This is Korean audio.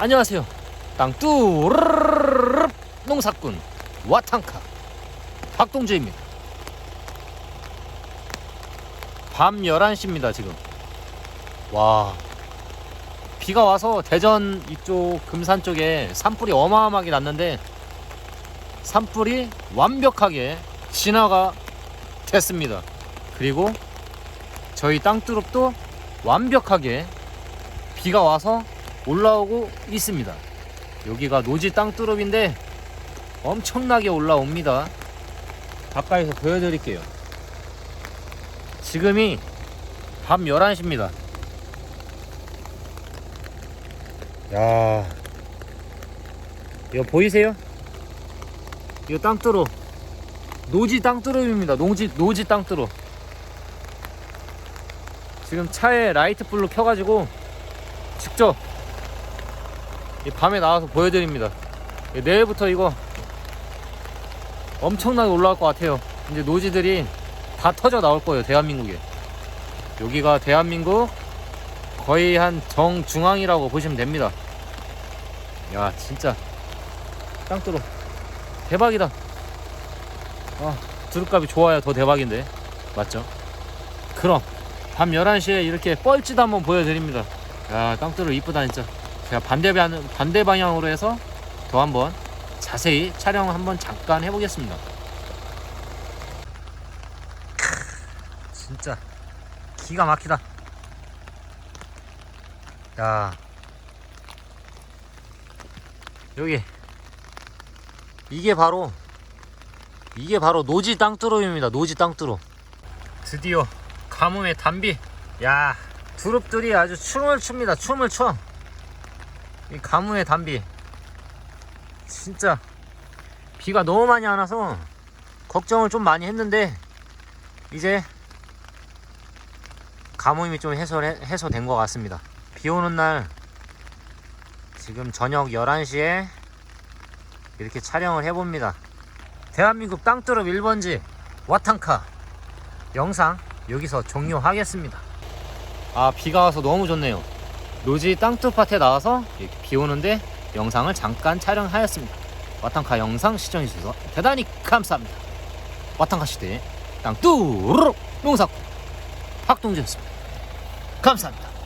안녕하세요. 땅뚜르르르르 농사꾼 와탕카 박동주입니다. 밤 11시입니다, 지금. 와. 비가 와서 대전 이쪽 금산 쪽에 산불이 어마어마하게 났는데 산불이 완벽하게 진화가 됐습니다. 그리고 저희 땅두릅도 완벽하게 비가 와서 올라오고 있습니다. 여기가 노지 땅두릅인데 엄청나게 올라옵니다. 가까이서 보여드릴게요. 지금이 밤 11시입니다. 야, 이거 보이세요? 이거 땅두릅. 노지 땅두릅입니다. 노지, 노지 땅두릅. 지금 차에 라이트 불로 켜가지고 직접 이 밤에 나와서 보여드립니다. 이 내일부터 이거 엄청나게 올라갈 것 같아요. 이제 노지들이 다 터져 나올 거예요. 대한민국에. 여기가 대한민국 거의 한 정중앙이라고 보시면 됩니다. 야, 진짜 땅뚜로 대박이다. 아, 두릅값이 좋아야 더 대박인데. 맞죠? 그럼 밤 11시에 이렇게 뻘짓 한번 보여드립니다. 야, 땅뚜로 이쁘다 진짜. 제가 반대 방 반대 방향으로 해서 더 한번 자세히 촬영 한번 잠깐 해보겠습니다. 크, 진짜 기가 막히다. 야, 여기 이게 바로 이게 바로 노지 땅두릅입니다. 노지 땅두릅. 드디어 가뭄의 단비. 야, 두릅들이 아주 춤을 춥니다. 춤을 춰. 이 가뭄의 단비. 진짜 비가 너무 많이 안 와서 걱정을 좀 많이 했는데 이제 가뭄이 좀 해소 해소된 것 같습니다. 비 오는 날 지금 저녁 11시에 이렇게 촬영을 해봅니다. 대한민국 땅두릅 1번지 와탕카 영상 여기서 종료하겠습니다. 아 비가 와서 너무 좋네요. 노지 땅두밭에 나와서 이렇게 비 오는데 영상을 잠깐 촬영하였습니다. 와탕카 영상 시청해주셔서 대단히 감사합니다. 와탕카 시대 땅뚜르 농사꾼 박동재였습니다. 감사합니다.